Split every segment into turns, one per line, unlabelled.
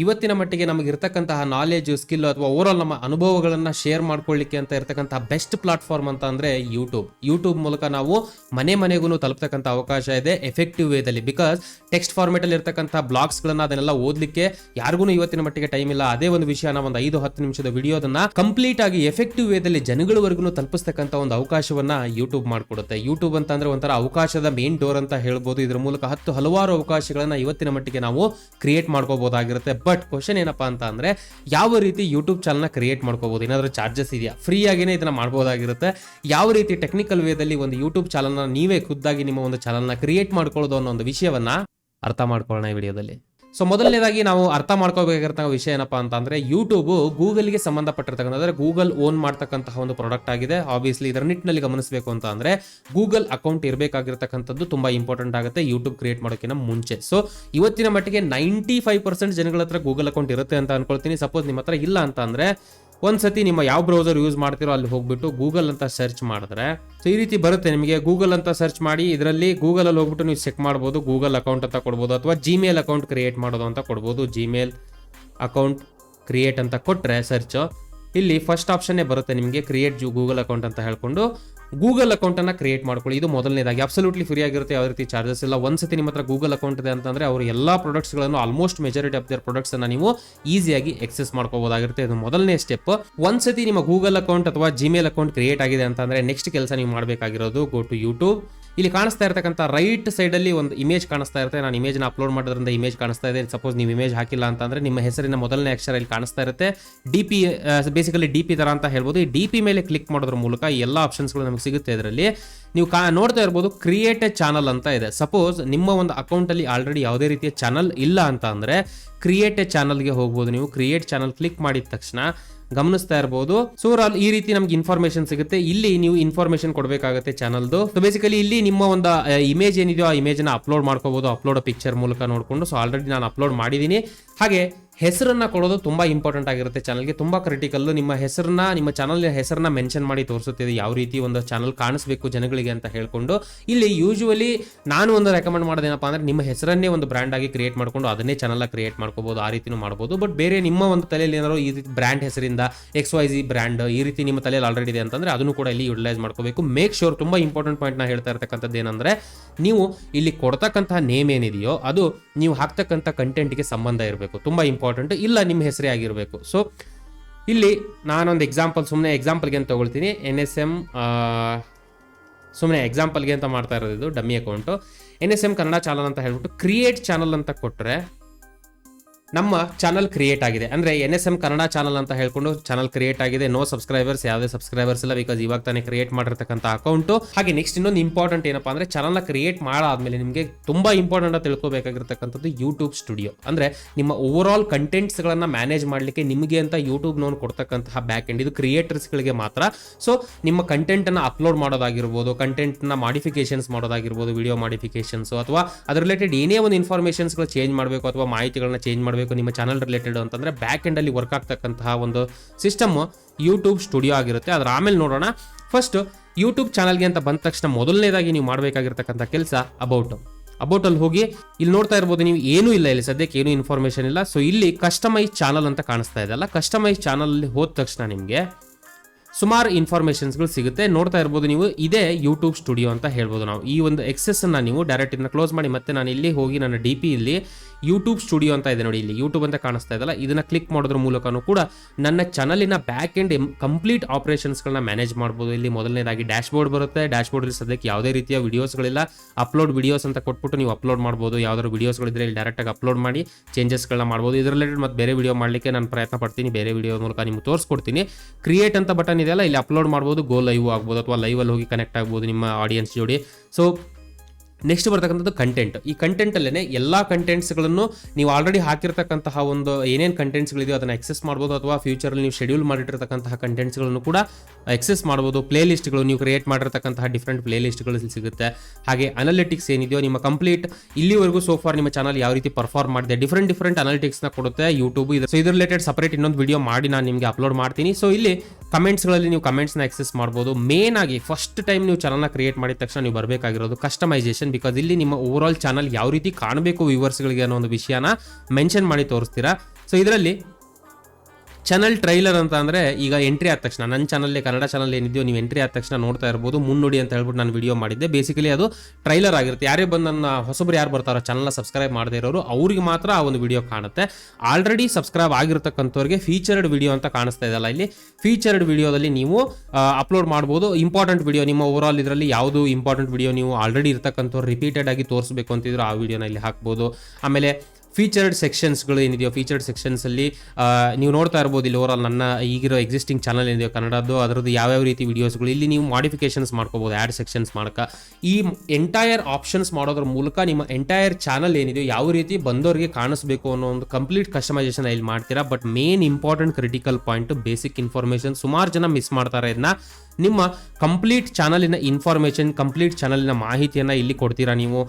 ಇವತ್ತಿನ ಮಟ್ಟಿಗೆ ನಮಗೆ ಇರತಕ್ಕಂತಹ ನಾಲೆಜ್ ಸ್ಕಿಲ್ ಅಥವಾ ಓವರ್ ನಮ್ಮ ಅನುಭವಗಳನ್ನ ಶೇರ್ ಮಾಡ್ಕೊಳ್ಳಿಕ್ಕೆ ಅಂತ ಇರತಕ್ಕಂತಹ ಬೆಸ್ಟ್ ಪ್ಲಾಟ್ಫಾರ್ಮ್ ಅಂತ ಅಂದ್ರೆ ಯೂಟ್ಯೂಬ್ ಯೂಟ್ಯೂಬ್ ಮೂಲಕ ನಾವು ಮನೆ ಮನೆಗೂ ತಲುಪತಕ್ಕಂಥ ಅವಕಾಶ ಇದೆ ಎಫೆಕ್ಟಿವ್ ವೇದಲ್ಲಿ ಬಿಕಾಸ್ ಟೆಕ್ಸ್ಟ್ ಫಾರ್ಮೆಟ್ ಅಲ್ಲಿ ಇರತಕ್ಕಂಥ ಬ್ಲಾಗ್ಸ್ ಗಳನ್ನ ಅದನ್ನೆಲ್ಲ ಓದಲಿಕ್ಕೆ ಯಾರಿಗೂ ಇವತ್ತಿನ ಮಟ್ಟಿಗೆ ಟೈಮ್ ಇಲ್ಲ. ಅದೇ ಒಂದು ವಿಷಯನ ಒಂದು ಐದು, ಹತ್ತು ನಿಮಿಷದ ವಿಡಿಯೋದನ್ನ ಕಂಪ್ಲೀಟ್ ಆಗಿ ಎಫೆಕ್ಟಿವ್ ವೇದಲ್ಲಿ ಜನಗಳವರೆಗೂ ತಲುಪಿಸ್ತಕ್ಕಂಥ ಒಂದು ಅವಕಾಶವನ್ನ ಯೂಟ್ಯೂಬ್ ಮಾಡ್ಕೊಡುತ್ತೆ. ಯೂಟ್ಯೂಬ್ ಅಂತ ಅಂದ್ರೆ ಒಂಥರ ಅವಕಾಶದ ಮೇನ್ ಡೋರ್ ಅಂತ ಹೇಳ್ಬೋದು. ಇದ್ರ ಮೂಲಕ ಹತ್ತು ಹಲವಾರು ಅವಕಾಶಗಳನ್ನ ಇವತ್ತಿನ ಮಟ್ಟಿಗೆ ನಾವು ಕ್ರಿಯೇಟ್ ಮಾಡ್ಕೋಬಹುದಾಗಿರುತ್ತೆ ಬಟ್ ಕ್ವಶನ್ ಏನಪ್ಪಾ ಅಂತ ಅಂದ್ರೆ ಯಾವ ರೀತಿ ಯೂಟ್ಯೂಬ್ ಚಾನಲ್ನ ಕ್ರಿಯೇಟ್ ಮಾಡ್ಕೋಬಹುದು ಏನಾದರೂ ಚಾರ್ಜಸ್ ಇದೆಯಾ? ಫ್ರೀ ಆಗಿನೇ ಇದನ್ನ ಮಾಡ್ಬೋದಾಗಿರುತ್ತೆ. ಯಾವ ರೀತಿ ಟೆಕ್ನಿಕಲ್ ವೇದಲ್ಲಿ ಒಂದು ಯೂಟ್ಯೂಬ್ ಚಾನಲ್ನ ನೀವೇ ಖುದ್ದಾಗಿ ನಿಮ್ಮ ಒಂದು ಚಾನಲ್ನ ಕ್ರಿಯೇಟ್ ಮಾಡ್ಕೊಳ್ಳೋದು ಅನ್ನೋ ಒಂದು ವಿಷಯವನ್ನ ಅರ್ಥ ಮಾಡ್ಕೊಳ್ಳೋಣ ಈ ವಿಡಿಯೋದಲ್ಲಿ. ಸೊ ಮೊದಲನೇದಾಗಿ ನಾವು ಅರ್ಥ ಮಾಡ್ಕೋಬೇಕಾಗಿರ್ತಕ್ಕ ವಿಷಯ ಏನಪ್ಪ ಅಂತ ಅಂದ್ರೆ ಯೂಟ್ಯೂಬ್ ಗೂಗಲ್ಗೆ ಸಂಬಂಧಪಟ್ಟಿರ್ತಕ್ಕಂಥ, ಅಂದ್ರೆ ಗೂಗಲ್ ಓನ್ ಮಾಡ್ತಕ್ಕಂತಹ ಒಂದು ಪ್ರಾಡಕ್ಟ್ ಆಗಿದೆ. ಆಬ್ವಿಯಸ್ಲಿ ಇದರ ನಿಟ್ಟಿನಲ್ಲಿ ಗಮನಿಸಬೇಕು ಅಂತ ಅಂದ್ರೆ ಗೂಗಲ್ ಅಕೌಂಟ್ ಇರಬೇಕಾಗಿರ್ತಕ್ಕಂಥದ್ದು ತುಂಬಾ ಇಂಪಾರ್ಟೆಂಟ್ ಆಗುತ್ತೆ. ಯೂಟ್ಯೂಬ್ ಕ್ರಿಯೇಟ್ ಮಾಡೋಕ್ಕಿಂತ ಮುಂಚೆ. ಸೊ ಇವತ್ತಿನ ಮಟ್ಟಿಗೆ ನೈಂಟಿ ಫೈವ್ ಪರ್ಸೆಂಟ್ ಜನಗಳ ಹತ್ರ ಗೂಗಲ್ ಅಕೌಂಟ್ ಇರುತ್ತೆ ಅಂತ ಅನ್ಕೊಳ್ತೀನಿ. ಸಪೋಸ್ ನಿಮ್ಮ ಹತ್ರ ಇಲ್ಲ ಅಂತ ಅಂದ್ರೆ ಒಂದ್ಸತಿ ನಿಮ್ಮ ಯಾವ ಬ್ರೌಸರ್ ಯೂಸ್ ಮಾಡ್ತಿರೋ ಅಲ್ಲಿ ಹೋಗ್ಬಿಟ್ಟು ಗೂಗಲ್ ಅಂತ ಸರ್ಚ್ ಮಾಡಿದ್ರೆ ಸೊ ಈ ರೀತಿ ಬರುತ್ತೆ ನಿಮಗೆ ಗೂಗಲ್ ಅಂತ ಸರ್ಚ್ ಮಾಡಿ, ಇದರಲ್ಲಿ ಗೂಗಲ್ ಅಲ್ಲಿ ಹೋಗ್ಬಿಟ್ಟು ನೀವು ಚೆಕ್ ಮಾಡ್ಬೋದು ಗೂಗಲ್ ಅಕೌಂಟ್ ಅಂತ ಕೊಡ್ಬೋದು, ಅಥವಾ ಜಿಮೇಲ್ ಅಕೌಂಟ್ ಕ್ರಿಯೇಟ್ ಮಾಡೋದು ಅಂತ ಕೊಡ್ಬೋದು. ಜಿಮೇಲ್ ಅಕೌಂಟ್ ಕ್ರಿಯೇಟ್ ಅಂತ ಕೊಟ್ಟರೆ ಸರ್ಚ್ ಇಲ್ಲಿ ಫಸ್ಟ್ ಆಪ್ಷನ್ನೇ ಬರುತ್ತೆ ನಿಮಗೆ ಕ್ರಿಯೇಟ್ ಜು ಗೂಗಲ್ ಅಕೌಂಟ್ ಅಂತ ಹೇಳ್ಕೊಂಡು. ಗೂಗಲ್ ಅಕೌಂಟನ್ನು ಕ್ರಿಯೇಟ್ ಮಾಡ್ಕೊಳ್ಳಿ. ಇದು ಮೊದಲನೇದಾಗಿ ಅಬ್ಸಲ್ಯೂಟ್ಲಿ ಫ್ರೀ ಆಗಿರುತ್ತೆ. ಯಾವ ರೀತಿ ಚಾರ್ಜಸ್ ಇಲ್ಲ. ಒಂದ್ಸತಿ ನಿಮ್ಮ ಹತ್ರ ಗೂಗಲ್ ಅಕೌಂಟ್ ಇದೆ ಅಂತಂದ್ರೆ ಅವರು ಎಲ್ಲ ಪ್ರಾಡಕ್ಟ್ಸ್ಗಳನ್ನು almost majority of their products ಅನ್ನ ನೀವು ಈಸಿಯಾಗಿ ಎಕ್ಸೆಸ್ ಮಾಡ್ಕೋಬಹುದಾಗಿರುತ್ತೆ ಇದು ಮೊದಲನೇ ಸ್ಟೆಪ್ ಒಂದ್ಸತಿ ನಿಮ್ಮ ಗೂಗಲ್ ಅಕೌಂಟ್ ಅಥವಾ ಜಿಮೇಲ್ ಅಕೌಂಟ್ ಕ್ರಿಯೇಟ್ ಆಗಿದೆ ಅಂತಂದ್ರೆ ನೆಕ್ಸ್ಟ್ ಕೆಲಸ ನೀವು ಮಾಡಬೇಕಾಗಿರೋದು ಗೋ ಟು ಯೂಟ್ಯೂಬ್ ಇಲ್ಲಿ ಕಾಣಿಸ್ತಾ ಇರತಕ್ಕಂಥ ರೈಟ್ ಸೈಡಲ್ಲಿ ಒಂದು ಇಮೇಜ್ ಕಾಣಿಸ್ತಾ ಇರುತ್ತೆ. ನಾನು ಇಮೇಜ್ನ ಅಪ್ಲೋಡ್ ಮಾಡೋದ್ರಿಂದ ಇಮೇಜ್ ಕಾಣಿಸ್ತಾ ಇದೆ. ಸಪೋಸ್ ನೀವು ಇಮೇಜ್ ಹಾಕಿಲ್ಲ ಅಂತಂದ್ರೆ ನಿಮ್ಮ ಹೆಸರಿನ ಮೊದಲನೇ ಅಕ್ಷರ ಇಲ್ಲಿ ಕಾಣಿಸ್ತಾ ಇರುತ್ತೆ. D P basically D P ಥರ ಅಂತ ಹೇಳ್ಬೋದು. ಈ ಡಿ ಪಿ ಮೇಲೆ ಕ್ಲಿಕ್ ಮಾಡೋದ್ರ ಮೂಲಕ ಎಲ್ಲ ಆಪ್ಷನ್ಸ್ಗಳು ನಮಗೆ ಸಿಗುತ್ತೆ ಇದರಲ್ಲಿ. ನೀವು ಕಾ, ನೋಡ್ತಾ ಇರ್ಬೋದು ಕ್ರಿಯೇಟ್ ಎ ಚಾನಲ್ ಅಂತ ಇದೆ. ಸಪೋಸ್ ನಿಮ್ಮ ಒಂದು ಅಕೌಂಟಲ್ಲಿ ಆಲ್ರೆಡಿ ಯಾವುದೇ ರೀತಿಯ ಚಾನಲ್ ಇಲ್ಲ ಅಂತ ಅಂದರೆ ಕ್ರಿಯೇಟ್ ಎ ಚಾನಲ್ಗೆ ಹೋಗ್ಬೋದು ನೀವು. ಕ್ರಿಯೇಟ್ ಚಾನಲ್ ಕ್ಲಿಕ್ ಮಾಡಿದ ತಕ್ಷಣ ಗಮನಿಸ್ತಾ ಇರಬಹುದು ಸೊ ಅಲ್ಲಿ ಈ ರೀತಿ ನಮ್ಗೆ ಇನ್ಫಾರ್ಮೇಶನ್ ಸಿಗುತ್ತೆ. ಇಲ್ಲಿ ನೀವು ಇನ್ಫಾರ್ಮೇಶನ್ ಕೊಡಬೇಕಾಗುತ್ತೆ ಚಾನಲ್ದು ಸೊ ಬೇಸಿಕಲಿ ಇಲ್ಲಿ ನಿಮ್ಮ ಒಂದು ಇಮೇಜ್ ಏನಿದೆಯೋ ಆ ಇಮೇಜ್ ಅಪ್ಲೋಡ್ ಮಾಡ್ಕೋಬಹುದು ಅಪ್ಲೋಡ್ ಪಿಕ್ಚರ್ ಮೂಲಕ ನೋಡಿಕೊಂಡು. ಸೊ ಆಲ್ರೆಡಿ ನಾನು ಅಪ್ಲೋಡ್ ಮಾಡಿದ್ದೀನಿ ಹಾಗೆ ಹೆಸರನ್ನ ಕೊಡೋದು ತುಂಬಾ ಇಂಪಾರ್ಟೆಂಟ್ ಆಗಿರುತ್ತೆ ಚಾನಲ್ಗೆ ತುಂಬಾ ಕ್ರಿಟಿಕಲ್ ನಿಮ್ಮ ಹೆಸರನ್ನ, ನಿಮ್ಮ ಚಾನಲ್ ಹೆಸರನ್ನ ಮೆನ್ಷನ್ ಮಾಡಿ ತೋರಿಸುತ್ತಿದೆ ಯಾವ ರೀತಿ ಒಂದು ಚಾನಲ್ ಕಾಣಿಸ್ಬೇಕು ಜನಗಳಿಗೆ ಅಂತ ಹೇಳ್ಕೊಂಡು. ಇಲ್ಲಿ ಯೂಶುವಲಿ ನಾನು ಒಂದು ರೆಕಮೆಂಡ್ ಮಾಡೋದೇನಪ್ಪ ಅಂದ್ರೆ ನಿಮ್ಮ ಹೆಸರನ್ನೇ ಒಂದು ಬ್ರ್ಯಾಂಡ್ ಆಗಿ ಕ್ರಿಯೇಟ್ ಮಾಡ್ಕೊಂಡು ಅದನ್ನೇ ಚಾನಲ್ ಕ್ರಿಯೇಟ್ ಮಾಡ್ಕೋಬಹುದು ಆ ರೀತಿನೂ ಮಾಡ್ಬೋದು. ಬಟ್ ಬೇರೆ ನಿಮ್ಮ ಒಂದು ತಲೆಯಲ್ಲಿ ಏನಾದ್ರು ಈ ರೀತಿ ಬ್ರ್ಯಾಂಡ್ ಹೆಸರಿಂದ ಎಕ್ಸ್ ವೈ ಜಿ ಬ್ರ್ಯಾಂಡ್ ಈ ರೀತಿ ನಿಮ್ಮ ತಲೆಯಲ್ಲಿ ಆಲ್ರೆಡಿ ಇದೆ ಅಂತಂದ್ರೆ ಅದನ್ನು ಕೂಡ ಇಲ್ಲಿ ಯುಟಿಲೈಸ್ ಮಾಡ್ಕೋಬೇಕು. ಮೇಕ್ ಶೋರ್ ತುಂಬಾ ಇಂಪಾರ್ಟೆಂಟ್ ಪಾಯಿಂಟ್ ನಾನು ಹೇಳ್ತಾ ಇರ್ತಕ್ಕಂಥದ್ದು ಏನಂದ್ರೆ ನೀವು ಇಲ್ಲಿ ಕೊಡ್ತಕ್ಕಂತಹ ನೇಮ್ ಏನಿದೆಯೋ ಅದು ನೀವು ಹಾಕ್ತಕ್ಕಂಥ ಕಂಟೆಂಟ್ಗೆ ಸಂಬಂಧ ಇರಬೇಕು. ತುಂಬಾ ಇಂಪಾರ್ಟೆಂಟ್ ಇಲ್ಲ, ನಿಮ್ಮ ಹೆಸರೇ ಆಗಿರಬೇಕು. ಸೊ ಇಲ್ಲಿ ನಾನೊಂದು ಎಕ್ಸಾಂಪಲ್ ಸುಮ್ಮನೆ ಎಕ್ಸಾಂಪಲ್ಗೆ ಅಂತ ತೊಗೊಳ್ತೀನಿ. ಎನ್ ಎಸ್ ಎಂ ಸುಮ್ಮನೆ ಎಕ್ಸಾಂಪಲ್ಗೆ ಅಂತ ಮಾಡ್ತಾ ಇರೋದು dummy account N S M Kannada channel ಅಂತ ಹೇಳ್ಬಿಟ್ಟು ಕ್ರಿಯೇಟ್ ಚಾನಲ್ ಅಂತ ಕೊಟ್ಟರೆ ನಮ್ಮ ಚಾನಲ್ ಕ್ರಿಯೇಟ್ ಆಗಿದೆ. ಅಂದ್ರೆ N S M Kannada channel ಅಂತ ಹೇಳ್ಕೊಂಡು ಚಾನಲ್ ಕ್ರಿಯೇಟ್ ಆಗಿದೆ. ನೋ ಸಬ್ಸ್ಕ್ರೈಬರ್ಸ್, ಯಾವುದೇ ಸಬ್ಸ್ಕ್ರೈಬರ್ಸ್ ಇಲ್ಲ. ಬಿಕಾಸ್ ಇವಾಗ ತಾನೇ ಕ್ರಿಯೇಟ್ ಮಾಡಿರ್ತಕ್ಕಂಥ ಅಕೌಂಟು ಹಾಗೆ ನೆಕ್ಸ್ಟ್ ಇನ್ನೊಂದು ಇಂಪಾರ್ಟೆಂಟ್ ಏನಪ್ಪಾ ಅಂದ್ರೆ ಚಾನಲ್ನ ಕ್ರಿಯೇಟ್ ಮಾಡಾದ್ಮೇಲೆ ನಿಮಗೆ ತುಂಬಾ ಇಂಪಾರ್ಟೆಂಟ್ ಅಂತ ತಿಳ್ಕೊಬೇಕಾಗಿರ್ತಕ್ಕಂಥದ್ದು ಯೂಟ್ಯೂಬ್ ಸ್ಟುಡಿಯೋ ಅಂದ್ರೆ ನಿಮ್ಮ ಓವರ್ ಆಲ್ ಕಂಟೆಂಟ್ಸ್ಗಳನ್ನ ಮ್ಯಾನೇಜ್ ಮಾಡಲಿಕ್ಕೆ ನಿಮಗೆ ಅಂತ ಯೂಟ್ಯೂಬ್ ನೋನ್ ಕೊಡ್ತಕ್ಕಂತಹ ಬ್ಯಾಕ್ ಎಂಡ್ ಇದು ಕ್ರಿಯೇಟರ್ಸ್ಗಳಿಗೆ ಮಾತ್ರ. ಸೊ ನಿಮ್ಮ ಕಂಟೆಂಟ್ ಅನ್ನ ಅಪ್ಲೋಡ್ ಮಾಡೋದಾಗಿರ್ಬೋದು ಕಂಟೆಂಟ್ನ ಮಾಡಿಫಿಕೇಶನ್ಸ್ ಮಾಡೋದಾಗಿರ್ಬೋದು ವಿಡಿಯೋ ಮಾಡಿಫಿಕೇಶನ್ಸ್ ಅಥವಾ ಅದರ ರಿಲೇಟೆಡ್ ಏನೇ ಒಂದು ಇನ್ಫಾರ್ಮೇಷನ್ಸ್ಗಳು ಚೇಂಜ್ ಮಾಡಬೇಕು ಅಥವಾ ಮಾಹಿತಿಗಳನ್ನ ಚೇಂಜ್ ಮಾಡಬೇಕು ನಿಮ್ಮ ಚಾನಲ್ ರಿಲೇಟೆಡ್ ಅಂತಂದ್ರೆ ಬ್ಯಾಕ್ ಎಂಡ್ ಅಲ್ಲಿ ವರ್ಕ್ ಆಗ್ತಕ್ಕಂತಹ ಒಂದು ಸಿಸ್ಟಮ್ ಯೂಟ್ಯೂಬ್ ಸ್ಟುಡಿಯೋ ಆಗಿರುತ್ತೆ. ಅದರ ಆಮೇಲೆ ನೋಡೋಣ. ಫಸ್ಟ್ ಯೂಟ್ಯೂಬ್ ಚಾನಲ್ಗೆ ಅಂತ ಬಂದ ತಕ್ಷಣ ಮೊದಲನೇದಾಗಿ ನೀವು ಮಾಡಬೇಕಾಗಿರ್ತಕ್ಕಂಥ ಕೆಲಸ ಅಬೌಟ್ ಅಬೌಟಲ್ಲಿ ಹೋಗಿ ಇಲ್ಲಿ ನೋಡ್ತಾ ಇರ್ಬೋದು ನೀವು ಏನೂ ಇಲ್ಲ ಇಲ್ಲಿ ಸದ್ಯಕ್ಕೆ ಏನೂ ಇನ್ಫಾರ್ಮೇಷನ್ ಇಲ್ಲ. ಸೊ ಇಲ್ಲಿ ಕಸ್ಟಮೈಸ್ ಚಾನಲ್ ಅಂತ ಕಾಣಿಸ್ತಾ ಇದೆ ಅಲ್ಲ? ಕಸ್ಟಮೈಸ್ ಚಾನಲ್ ಅಲ್ಲಿ ಹೋದ ತಕ್ಷಣ ನಿಮಗೆ ಸುಮಾರು ಇನ್ಫಾರ್ಮೇಷನ್ಸ್ಗಳು ಸಿಗುತ್ತೆ. ನೋಡ್ತಾ ಇರ್ಬೋದು ನೀವು, ಇದೇ ಯೂಟ್ಯೂಬ್ ಸ್ಟುಡಿಯೋ ಅಂತ ಹೇಳ್ಬೋದು ನಾವು. ಈ ಒಂದು ಎಕ್ಸೆಸ್ ಅನ್ನ ನೀವು ಡೈರೆಕ್ಟ್ ಇದನ್ನ ಕ್ಲೋಸ್ ಮಾಡಿ, ಮತ್ತೆ ನಾನು ಇಲ್ಲಿ ಹೋಗಿ ನನ್ನ ಡಿ ಪಿ ಇಲ್ಲಿ ಯೂಟ್ಯೂಬ್ ಸ್ಟುಡಿಯೋ ಅಂತ ಇದೆ ನೋಡಿ, ಇಲ್ಲಿ ಯೂಟ್ಯೂಬ್ ಅಂತ ಕಾಣಿಸ್ತಾ ಇದಲ್ಲ ಇದನ್ನ ಕ್ಲಿಕ್ ಮಾಡೋದ್ರ ಮೂಲಕನೂ ಕೂಡ ನನ್ನ ಚಾನಲಿನ ಬ್ಯಾಕ್ ಎಂಡ್ ಕಂಪ್ಲೀಟ್ ಆಪರೇಷನ್ಸ್ಗಳನ್ನ ಮ್ಯಾನೇಜ್ ಮಾಡ್ಬೋದು. ಇಲ್ಲಿ ಮೊದಲನೇದಾಗಿ ಡ್ಯಾಶ್ ಬೋರ್ಡ್ ಬರುತ್ತೆ. ಡ್ಯಾಶ್ ಬೋರ್ಡ್ ಸದ್ಯಕ್ಕೆ ಯಾವುದೇ ರೀತಿಯ ವಿಡಿಯೋಸ್ಗಳಿಲ್ಲ ಅಪ್ಲೋಡ್ ವಿಡಿಯೋಸ್ ಅಂತ ಕೊಟ್ಬಿಟ್ಟು ನೀವು ಅಪ್ಲೋಡ್ ಮಾಡ್ಬೋದು. ಯಾವ್ದಾದ್ರು ವಿಡಿಯೋಸ್ಗಳಿದ್ರೆ ಇಲ್ಲಿ ಡೈರೆಕ್ಟಾಗಿ ಅಪ್ಲೋಡ್ ಮಾಡಿ ಚೇಂಜಸ್ಗಳನ್ನ ಮಾಡ್ಬೋದು. ಇದರ ರಿಲೇಟೆಡ್ ಮತ್ತೆ ಬೇರೆ ವಿಡಿಯೋ ಮಾಡಲಿಕ್ಕೆ ನಾನು ಪ್ರಯತ್ನ ಪಡ್ತೀನಿ. ಬೇರೆ ವಿಡಿಯೋ ಮೂಲಕ ನಿಮ್ಗೆ ತೋರಿಸ್ಕೊಡ್ತೀನಿ. ಕ್ರಿಯೇಟ್ ಅಂತ ಬಟನ್ ಇದೆಯಲ್ಲ ಇಲ್ಲಿ ಅಪ್ಲೋಡ್ ಮಾಡ್ಬೋದು ಗೋ ಲೈವ್ ಆಗ್ಬೋದು ಅಥವಾ ಲೈವಲ್ಲಿ ಹೋಗಿ ಕನೆಕ್ಟ್ ಆಗ್ಬೋದು ನಿಮ್ಮ ಆಡಿಯನ್ಸ್ ಜೋಡಿ. ಸೊ ನೆಕ್ಸ್ಟ್ ಬರ್ತಕ್ಕಂಥದ್ದು ಕಂಟೆಂಟ್ ಈ ಕಂಟೆಂಟಲ್ಲೇ ಎಲ್ಲ ಕಂಟೆಂಟ್ಸ್ಗಳನ್ನು ನೀವು ಆಲ್ರೆಡಿ ಹಾಕಿರ್ತಕ್ಕಂತಹ ಒಂದು ಏನೇನು ಕಂಟೆಂಟ್ಸ್ಗಳಿದೆಯೋ ಅದನ್ನು ಎಕ್ಸೆಸ್ ಮಾಡ್ಬೋದು ಅಥವಾ ಫ್ಯೂಚರಲ್ಲಿ ನೀವು ಶೆಡ್ಯೂಲ್ ಮಾಡಿರ್ತಕ್ಕಂತಹ ಕಂಟೆಂಟ್ಸ್ಗಳನ್ನು ಕೂಡ ಎಕ್ಸೆಸ್ ಮಾಡ್ಬೋದು. ಪ್ಲೇ ಲಿಸ್ಟ್ಗಳು ನೀವು ಕ್ರಿಯೇಟ್ ಮಾಡಿರ್ತಕ್ಕಂತಹ ಡಿಫ್ರೆಂಟ್ ಪ್ಲೇ ಲಿಸ್ಟ್ಗಳು ಸಿಗುತ್ತೆ. ಹಾಗೆ ಅನಾಲಿಟಿಕ್ಸ್ ಏನಿದೆಯೋ ನಿಮ್ಮ ಕಂಪ್ಲೀಟ್ ಇಲ್ಲಿವರೆಗೂ ಸೋಫಾರ್ ನಿಮ್ಮ ಚಾನಲ್ ಯಾವ ರೀತಿ ಪರ್ಫಾರ್ಮ್ ಮಾಡಿದೆ ಡಿಫ್ರೆಂಟ್ ಡಿಫ್ರೆಂಟ್ ಅನಾಲಿಟಿಕ್ಸ್ನ ಕೊಡುತ್ತೆ ಯೂಟ್ಯೂಬ್ ಇದು. ಸೊ ಇದ್ರ ರಿಲೇಟೆಡ್ ಸಪರೇಟ್ ಇನ್ನೊಂದು ವಿಡಿಯೋ ಮಾಡಿ ನಾನು ನಿಮಗೆ ಅಪ್ಲೋಡ್ ಮಾಡ್ತೀನಿ. ಸೊ ಇಲ್ಲಿ ಕಮೆಂಟ್ಸ್ಗಳಲ್ಲಿ ನೀವು ಕಮೆಂಟ್ಸ್ನ ಆಕ್ಸೆಸ್ ಮಾಡ್ಬೋದು. ಮೇನ್ ಆಗಿ ಫಸ್ಟ್ ಟೈಮ್ ನೀವು ಚಾನಲ್ನ ಕ್ರಿಯೇಟ್ ಮಾಡಿದ ತಕ್ಷಣ ನೀವು ಬರಬೇಕಾಗಿರೋದು ಕಸ್ಟಮೈಸೇಷನ್ ಇನ್ಫಾರ್ಮೇಷನ್ ಬಿಕಾಸ್ ಇಲ್ಲಿ ನಿಮ್ಮ ಓವರ್ ಆಲ್ ಚಾನಲ್ ಯಾವ ರೀತಿ ಕಾಣಬೇಕು ವ್ಯೂವರ್ಸ್ಗಳಿಗೆ ಅನ್ನೋ ಒಂದು ವಿಷಯನ ಮೆನ್ಷನ್ ಮಾಡಿ ತೋರಿಸ್ತೀರಾ? ಸೊ ಇದರಲ್ಲಿ ಚಾನಲ್ ಟ್ರೈಲರ್ ಅಂತ ಅಂದರೆ ಈಗ ಎಂಟ್ರಿ ಆದ ತಕ್ಷಣ ನನ್ನ ಚಾನಲ್ಲೇ ಕನ್ನಡ ಚಾನಲ್ ಏನಿದೆಯೋ ನೀವು ಎಂಟ್ರಿ ಆದ ತಕ್ಷಣ ನೋಡ್ತಾ ಇರ್ಬೋದು, ಮುನ್ನುಡಿ ಅಂತ ಹೇಳ್ಬಿಟ್ಟು ನಾನು ವಿಡಿಯೋ ಮಾಡಿದ್ದೆ. ಬೇಸಿಕಲಿ ಅದು ಟ್ರೈಲರ್ ಆಗಿರುತ್ತೆ. ಯಾರೇ ಬಂದು ನನ್ನ ಹೊಸಬ್ರು ಯಾರು ಬರ್ತಾರೋ ಚಾನಲ್ನ ಸಬ್ಸ್ಕ್ರೈಬ್ ಮಾಡದೇ ಇರೋರು, ಅವ್ರಿಗೆ ಮಾತ್ರ ಆ ಒಂದು ವಿಡಿಯೋ ಕಾಣುತ್ತೆ. ಆಲ್ರೆಡಿ ಸಬ್ಸ್ಕ್ರೈಬ್ ಆಗಿರತಕ್ಕಂಥವ್ರಿಗೆ ಫೀಚರ್ಡ್ ವಿಡಿಯೋ ಅಂತ ಕಾಣಿಸ್ತಾ ಇದೆಲ್ಲ ಇಲ್ಲಿ. ಫೀಚರ್ಡ್ ವಿಡಿಯೋದಲ್ಲಿ ನೀವು ಅಪ್ಲೋಡ್ ಮಾಡ್ಬೋದು. ಇಂಪಾರ್ಟೆಂಟ್ ವಿಡಿಯೋ ನಿಮ್ಮ ಓವರ್ ಆಲ್ ಇದರಲ್ಲಿ ಯಾವುದು ಇಂಪಾರ್ಟೆಂಟ್ ವಿಡಿಯೋ ನೀವು ಆಲ್ರೆಡಿ ಇರತಕ್ಕಂಥವ್ರು ರಿಪೀಟೆಡ್ ಆಗಿ ತೋರಿಸ್ಬೇಕು ಅಂತಿದ್ರು ಆ ವಿಡಿಯೋನ ಇಲ್ಲಿ ಹಾಕ್ಬೋದು. ಆಮೇಲೆ ಫೀಚರ್ಡ್ ಸೆಕ್ಷನ್ಸ್ಗಳು ಏನಿದೆಯೋ ಫೀಚರ್ಡ್ ಸೆಕ್ಷನ್ಸಲ್ಲಿ ನೀವು ನೋಡ್ತಾ ಇರ್ಬೋದು ಇಲ್ಲಿ ಓವರಾಲ್ ನನ್ನ ಈಗಿರೋ ಎಕ್ಸಿಸ್ಟಿಂಗ್ ಚಾನಲ್ ಏನಿದೆಯೋ ಕನ್ನಡದ್ದು, ಅದರದ್ದು ಯಾವ್ಯಾವ ರೀತಿ ವೀಡಿಯೋಸ್ಗಳು ಇಲ್ಲಿ ನೀವು ಮಾಡಿಫಿಕೇಶನ್ಸ್ ಮಾಡ್ಕೋಬೋದು ಆ್ಯಡ್ ಸೆಕ್ಷನ್ಸ್ ಮಾಡಕ. ಈ ಎಂಟೈರ್ ಆಪ್ಷನ್ಸ್ ಮಾಡೋದ್ರ ಮೂಲಕ ನಿಮ್ಮ ಎಂಟೈರ್ ಚಾನಲ್ ಏನಿದೆಯೋ ಯಾವ ರೀತಿ ಬಂದವರಿಗೆ ಕಾಣಿಸ್ಬೇಕು ಅನ್ನೋ ಒಂದು ಕಂಪ್ಲೀಟ್ ಕಸ್ಟಮೈಸೇಷನ್ ಇಲ್ಲಿ ಮಾಡ್ತೀರಾ. But main important critical point basic information ಸುಮಾರು ಜನ ಮಿಸ್ ಮಾಡ್ತಾರೆ ಇದನ್ನ ನಿಮ್ಮ ಕಂಪ್ಲೀಟ್ ಚಾನಲಿನ ಇನ್ಫಾರ್ಮೇಷನ್ ಕಂಪ್ಲೀಟ್ ಚಾನಲಿನ ಮಾಹಿತಿಯನ್ನು ಇಲ್ಲಿ ಕೊಡ್ತೀರಾ ನೀವು.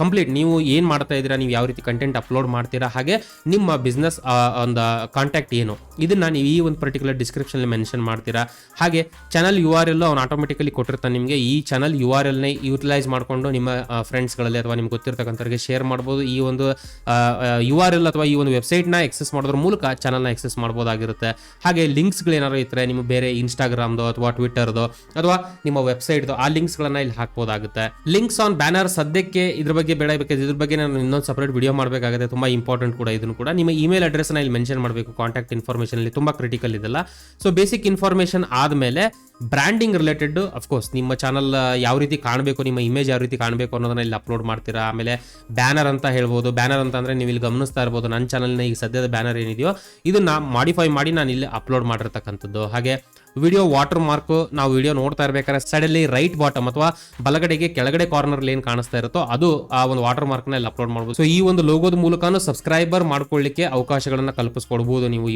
ಕಂಪ್ಲೀಟ್ ನೀವು ಏನು ಮಾಡ್ತಾ ಇದ್ದೀರಾ, ನೀವು ಯಾವ ರೀತಿ ಕಂಟೆಂಟ್ ಅಪ್ಲೋಡ್ ಮಾಡ್ತೀರಾ? ಹಾಗೆ ನಿಮ್ಮ ಬಿಸ್ನೆಸ್ ಒಂದು ಕಾಂಟ್ಯಾಕ್ಟ್ ಏನು? ಇದನ್ನ ನೀವು ಈ ಒಂದು ಪರ್ಟಿಕ್ಯುಲರ್ ಡಿಸ್ಕ್ರಿಪ್ಷನ್ ಮೆನ್ಷನ್ ಮಾಡ್ತೀರಾ? ಹಾಗೆ ಚಾನಲ್ ಯು ಆರ್ ಎಲ್ ಅವ್ನು ಆಟೋಮೆಟಿಕಲಿ ಕೊಟ್ಟಿರ್ತಾನೆ ನಿಮಗೆ. ಈ ಚಾನಲ್ ಯು ಆರ್ ಎಲ್ನೇ ಯೂಟಿಲೈಸ್ ಮಾಡಿಕೊಂಡು ನಿಮ್ಮ ಫ್ರೆಂಡ್ಸ್ಗಳಲ್ಲಿ ಅಥವಾ ನಿಮ್ಗೆ ಗೊತ್ತಿರ್ತಕ್ಕಂಥವ್ರಿಗೆ ಶೇರ್ ಮಾಡ್ಬೋದು. ಈ ಒಂದು ಯು ಆರ್ ಎಲ್ ಅಥವಾ ಈ ಒಂದು ವೆಬ್ಸೈಟ್ನ ಎಕ್ಸೆಸ್ ಮಾಡೋದ್ರ ಮೂಲಕ ಚಾನಲ್ನ ಎಕ್ಸೆಸ್ ಮಾಡ್ಬೋದಾಗಿರುತ್ತೆ. ಹಾಗೆ ಲಿಂಕ್ಸ್ಗಳು ಏನಾದ್ರು ನಿಮ್ಮ ಬೇರೆ ಇನ್ಸ್ಟಾಗ್ರಾಮ್ದು ಅಥವಾ ಟ್ವಿಟರ್ದು ಅಥವಾ ನಿಮ್ಮ ವೆಬ್ಸೈಟ್ದು ಆ ಲಿಂಕ್ಸ್ಗಳನ್ನ ಇಲ್ಲಿ ಹಾಕ್ಬೋದಾಗುತ್ತೆ. ಲಿಂಕ್ಸ್ ಆನ್ ಬ್ಯಾನರ್ ಸದ್ಯಕ್ಕೆ ಇದ್ರ ಬಗ್ಗೆ ಬೇಡ ಇದ್ರ ಬಗ್ಗೆ ನಾನು ಇನ್ನೊಂದು ಸಪ್ರೇಟ್ ವಿಡಿಯೋ ಮಾಡಬೇಕಾಗುತ್ತೆ ತುಂಬ ಇಂಪಾರ್ಟೆಂಟ್ ಕೂಡ ಇದನ್ನು ಕೂಡ. ನಿಮ್ಮ ಇಮೇಲ್ ಅಡ್ರೆಸ್ನ ಇಲ್ಲಿ ಮೆನ್ಷನ್ ಮಾಡಬೇಕು ಕಾಂಟ್ಯಾಕ್ಟ್ ಇನ್ಫಾರ್ಮೇಷನ್ ಅಲ್ಲಿ ತುಂಬ ಕ್ರಿಟಿಕಲ್ ಇದೆಲ್ಲ. ಸೊ ಬೇಸಿಕ್ ಇನ್ಫಾರ್ಮೇಷನ್ ಆದಮೇಲೆ ಬ್ರ್ಯಾಂಡಿಂಗ್ ರಿಲೇಟೆಡ್ ಅಫ್ಕೋರ್ಸ್ ನಿಮ್ಮ ಚಾನಲ್ ಯಾವ ರೀತಿ ಕಾಣಬೇಕು, ನಿಮ್ಮ ಇಮೇಜ್ ಯಾವ ರೀತಿ ಕಾಣಬೇಕು ಅನ್ನೋದನ್ನ ಇಲ್ಲಿ ಅಪ್ಲೋಡ್ ಮಾಡ್ತೀರಾ? ಆಮೇಲೆ ಬ್ಯಾನರ್ ಅಂತ ಹೇಳ್ಬೋದು. ಬ್ಯಾನರ್ ಅಂತ ಅಂದರೆ ನೀವು ಇಲ್ಲಿ ಗಮನಿಸ್ತಾ ಇರ್ಬೋದು. ನನ್ನ ಚಾನಲ್ನ ಈಗ ಸದ್ಯದ ಬ್ಯಾನರ್ ಏನಿದೆಯೋ ಇದನ್ನ ಮಾಡಿಫೈ ಮಾಡಿ ನಾನು ಇಲ್ಲಿ ಅಪ್ಲೋಡ್ ಮಾಡಿರ್ತಕ್ಕಂಥದ್ದು. ಹಾಗೆ ವಿಡಿಯೋ ವಾಟರ್ ಮಾರ್ಕ್ ನಾವು ವಿಡಿಯೋ ನೋಡ್ತಾ ಇರ್ಬೇಕಾದ್ರೆ ಸೈಡಲ್ಲಿ ರೈಟ್ ಬಾಟಮ್ ಅಥವಾ ಬಲಗಡೆಗೆ ಕೆಳಗಡೆ ಕಾರ್ನರ್ ಏನು ಕಾಣಿಸ್ತಾ ಇರುತ್ತೋ ಅದು ಆ ಒಂದು ವಾಟರ್ ಮಾರ್ಕ್ನ ಇಲ್ಲಿ ಅಪ್ಲೋಡ್ ಮಾಡ್ಬೋದು. ಸೊ ಈ ಒಂದು ಲೋಗೋದ ಮೂಲಕನೂ ಸಬ್ಸ್ಕ್ರೈಬರ್ ಮಾಡ್ಕೊಳ್ಳಿಕ್ಕೆ ಅವಕಾಶಗಳನ್ನು ಕಲ್ಪಿಸ್ಕೊಡ್ಬೋದು ನೀವು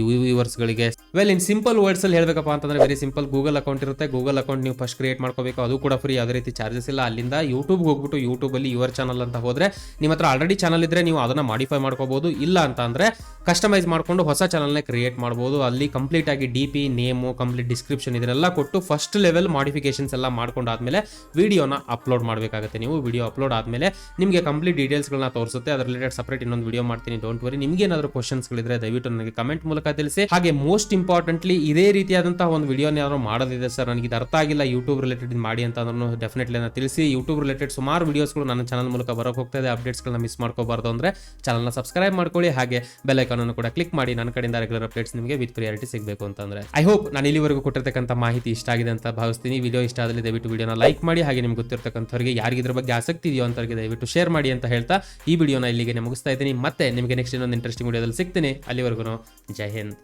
ಗಳಿಗೆ. ವೆಲ್ ಇನ್ ಸಿಂಪಲ್ ವರ್ಡ್ಸ್ ಅಲ್ಲಿ ಹೇಳ್ಬೇಕಪ್ಪ ಅಂತಂದ್ರೆ ವೆರಿ ಸಿಂಪಲ್ ಗೂಗಲ್ ಅಕೌಂಟ್ ಇರುತ್ತೆ. ಗೂಗಲ್ ಅಕೌಂಟ್ ನೀವು ಫಸ್ಟ್ ಕ್ರಿಯೇಟ್ ಮಾಡ್ಕೋಬೇಕು. ಅದು ಕೂಡ ಫ್ರೀ ಯಾವುದೇ ರೀತಿ ಚಾರ್ಜಸ್ ಇಲ್ಲ. ಅಲ್ಲಿಂದ ಯೂಟ್ಯೂಬ್ಗೆ ಹೋಗ್ಬಿಟ್ಟು ಯೂಟ್ಯೂಬ್ ಅಲ್ಲಿ ಯುವರ್ ಚಾನಲ್ ಅಂತ ಹೋದ್ರೆ ನಿಮ್ಮ ಹತ್ರ ಆಲ್ರೆಡಿ ಚಾನಲ್ ಇದ್ರೆ ನೀವು ಅದನ್ನ ಮಾಡಿಫೈ ಮಾಡ್ಕೋಬಹುದು ಇಲ್ಲ ಅಂತ ಅಂದ್ರೆ ಕಸ್ಟಮೈಸ್ ಮಾಡ್ಕೊಂಡು ಹೊಸ ಚಾನಲ್ನ ಕ್ರಿಯೇಟ್ ಮಾಡ್ಬೋದು. ಅಲ್ಲಿ ಕಂಪ್ಲೀಟ್ ಆಗಿ D P name complete description ಇದನ್ನೆಲ್ಲ ಕೊಟ್ಟು ಫಸ್ಟ್ ಲೆವೆಲ್ ಮಾಡಿಫಿಕೇಶನ್ಸ್ ಎಲ್ಲ ಮಾಡ್ಕೊಂಡಾದ್ಮೇಲೆ ವಿಡಿಯೋನ ಅಪ್ಲೋಡ್ ಮಾಡಬೇಕಾಗುತ್ತೆ ನೀವು. ವಿಡಿಯೋ ಅಪ್ಲೋಡ್ ಆದಮೇಲೆ ನಿಮಗೆ ಕಂಪ್ಲೀಟ್ ಡೀಟೇಲ್ಸ್ಗಳನ್ನ ತೋರಿಸುತ್ತೆ. ಅದ್ರ ರಿಲೇಟೆಡ್ ಸಪ್ರೇಟ್ ಇನ್ನೊಂದು ವಿಡಿಯೋ ಮಾಡ್ತೀನಿ. ಡೋಂಟ್ ವರಿ ನಿಮಗೆ ಏನಾದರೂ ಕ್ವಶನ್ಸ್ಗಳಿದ್ರೆ ದಯವಿಟ್ಟು ನನಗೆ ಕಮೆಂಟ್ ಮೂಲಕ ತಿಳಿಸಿ. ಹಾಗೆ ಮೋಸ್ಟ್ ಇಂಪಾರ್ಟೆಂಟ್ಲಿ ಇದೇ ರೀತಿಯಾದಂತಹ ಒಂದು ವಿಡಿಯೋನ ಯಾರು ಮಾಡೋದಿದೆ ಸರ್ ನನಗೆ ಇದು ಅರ್ಥ ಆಗಿಲ್ಲ. ಯೂಟ್ಯೂಬ್ ರಿಲೇಟೆಡ್ ಮಾಡಿ ಅಂತ ಅದನ್ನು ಡೆಫಿನೆಟ್ಲಿ ನಾನು ತಿಳಿಸಿ. ಯೂಟ್ಯೂಬ್ ರಿಲೇಟೆಡ್ ಸುಮಾರು ವೀಡಿಯೋಸ್ಗಳು ನನ್ನ ಚಾನಲ್ ಮೂಲಕ ಬರೋಕೆ ಹೋಗ್ತಾ ಇದೆ ಅಪ್ಡೇಟ್ಸ್ಗಳನ್ನ ಮಿಸ್ ಮಾಡ್ಕೋಬಾರ್ದು ಅಂದ್ರೆ ಚಾನಲ್ನ ಸಬ್ಸ್ಕ್ರೈಬ್ ಮಾಡ್ಕೊಳ್ಳಿ. ಹಾಗೆ ಬೆಲ್ ಐಕಾನ್ ಅನ್ನು ಕೂಡ ಕ್ಲಿಕ್ ಮಾಡಿ. ನನ್ನ ಕಡೆಯಿಂದ ರೆಗ್ಯುಲರ್ ಅಪ್ಡೇಟ್ಸ್ ನಿಮಗೆ ವಿತ್ ಪ್ರಿಯಾರಿಟಿ ಸಿಗಬೇಕು ಅಂತಂದ್ರೆ. ಐ ಹೋಪ್ ನಾನು ಇಲ್ಲಿವರೆಗೂ ಕೊಟ್ಟಿರ್ತಕ್ಕಂಥ ಮಾಹಿತಿ ಇಷ್ಟ ಆಗಿದೆ ಅಂತ ಭಾವಿಸ್ತೀನಿ. ವಿಡಿಯೋ ಇಷ್ಟ ಆದಲ್ಲಿ ದಯವಿಟ್ಟು ವಿಡಿಯೋನ ಲೈಕ್ ಮಾಡಿ. ಹಾಗೆ ನಿಮ್ಗೆ ಗೊತ್ತಿರ್ತಕ್ಕಂಥವ್ರಿಗೆ ಯಾರಿಗೆ ಇದ್ರ ಬಗ್ಗೆ ಆಸಕ್ತಿ ಇದೆಯೋ ಅಂತವರಿಗೆ ದಯವಿಟ್ಟು ಶೇರ್ ಮಾಡಿ ಅಂತ ಹೇಳ್ತಾ ಈ ವಿಡಿಯೋನ ಇಲ್ಲಿಗೆ ಮುಗಿಸ್ತಾ ಇದ್ದೀನಿ. ಮತ್ತೆ ನಿಮಗೆ ನೆಕ್ಸ್ಟ್ ಇನ್ನೊಂದು ಇಂಟ್ರೆಸ್ಟಿಂಗ್ ವಿಡಿಯೋದಲ್ಲಿ ಸಿಗ್ತೀನಿ. ಅಲ್ಲಿವರೆಗೂ ಜೈ ಹಿಂದ್.